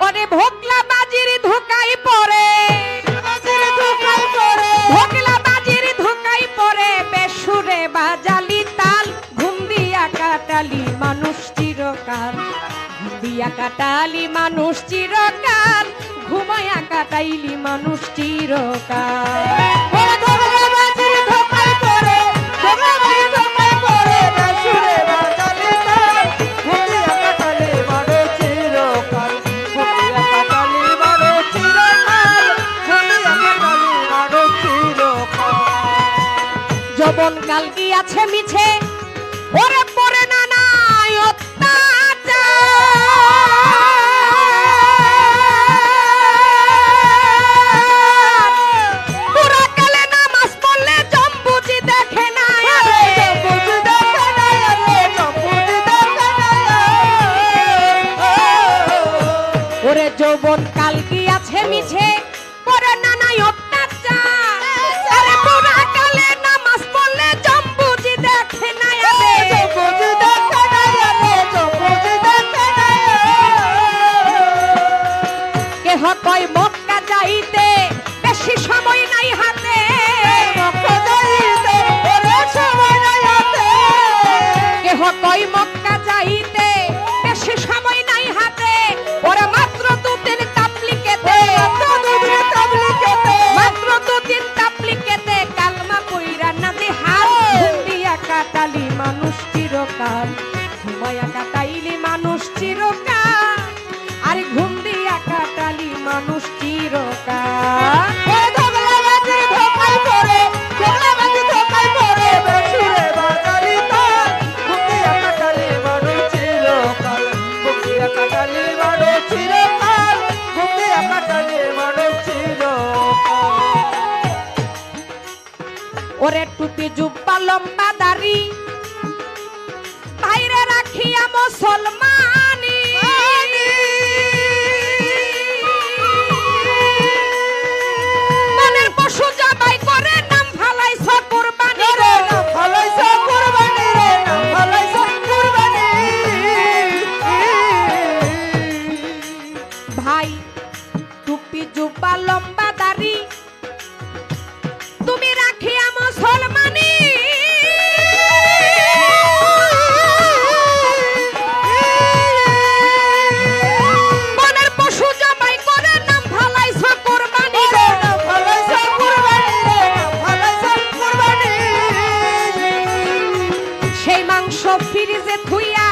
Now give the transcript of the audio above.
ওরে ভোকলা বাজির ধোকাই পড়ে ভোকলা বাজির ধোকাই পড়ে বেসুরে বাজালি তাল ঘুম দিয়া কাটালি মানুষ চিরকাল। ঘুম দিয়া কাটালি মানুষ চিরকাল ঘুমায়া কাটাইলি মানুষ চিরকাল। যবন কাল গিয়াছে মিছে? ওরে পরে না নাই যৌবন কাল গিয়াছে মিছে? পরে না নাই ঘুমায়া কাটাইলি মানুষ চিরকাল আর ঘুম দিয়া কাটালি মানুষ চিরকাল। ওরে টুপি জুব্বা লম্বা দাড়ি মুসলমান সেই মাংস ফিরিজে থুইয়া